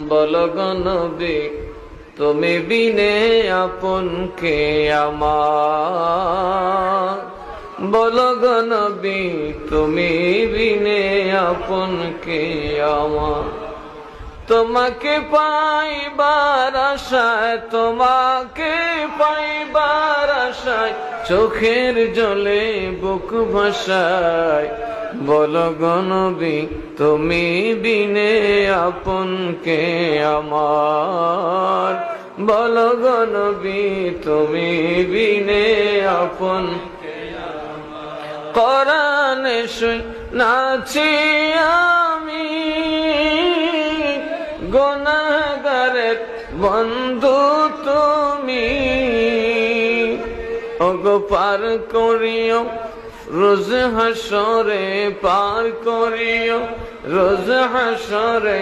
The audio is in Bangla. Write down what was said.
বলো তুমি বিনে আপন কে আমার? বলো গনবী তুমি বিনে আপন কে আমার? তোমাকে পাইবার আশায়, তোমাকে পাইবার আশায় চোখের জলে বুক ভাসায়। বলো গনবী তুমি বিনে আপন কে আমার? বলো গনবী তুমি বিনে আপন কোরআনে শুই নাচি আমি। গুনাহগারের বন্ধু তুমি। ওগো পার করিও রোজ হাসরে পার করিও রোজ হাসরে